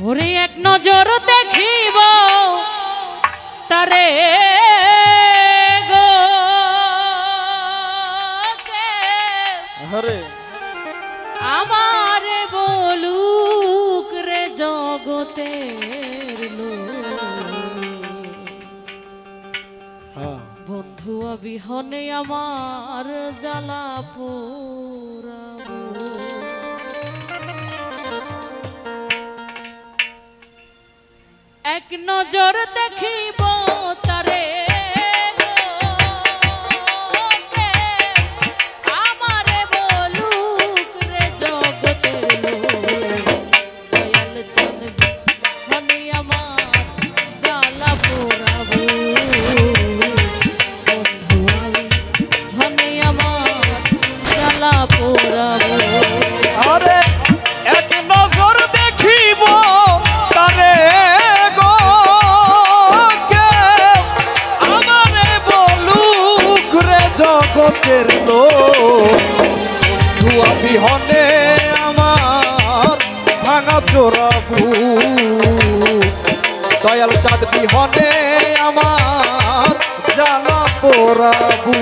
ওরে এক নজর দেখিব তারে আমার বলুক রে জগতে হ্যাঁ। বন্ধু অবিহনে আমার জ্বালা পোরা এক নজর দেখিব তারে। জগতের ধুয়া বিহনে আমার ভাঙা চোরা দয়াল চাঁদ বিহনে আমার জানা পোড়াবু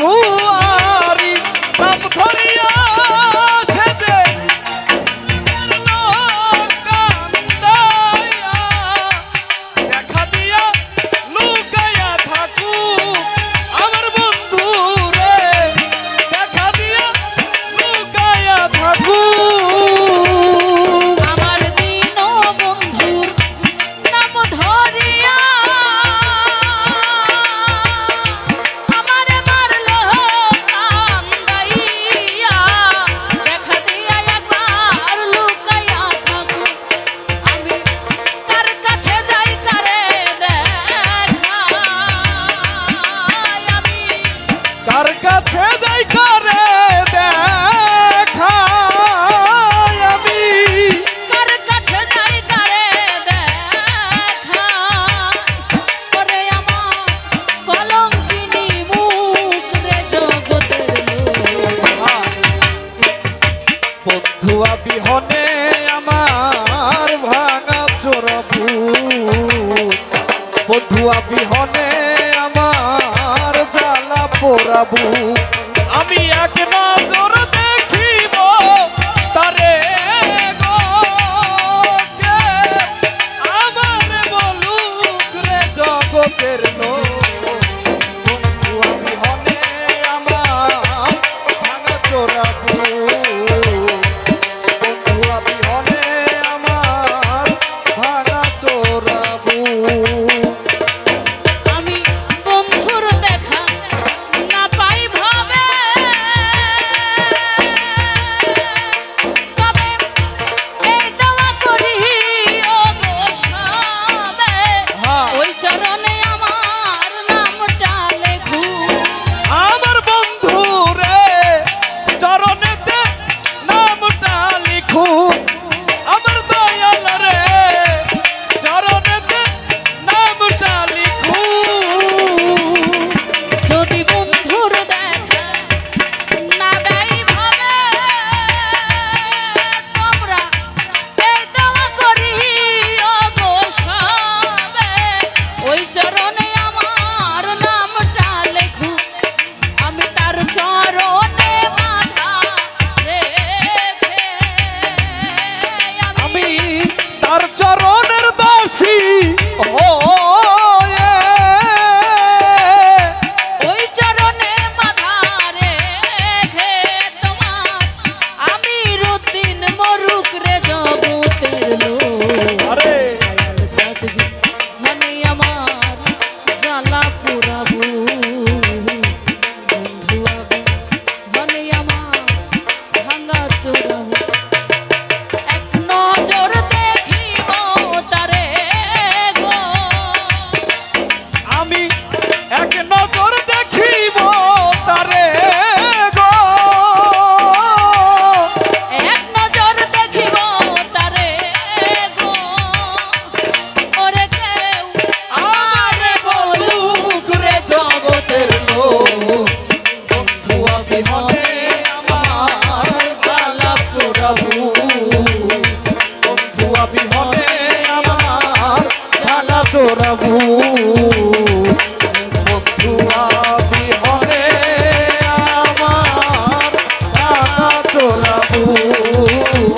Oh. বন্ধুয়া বিহনে আমার জ্বালা পোড়াবু। আমি এক हो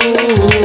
Ooh.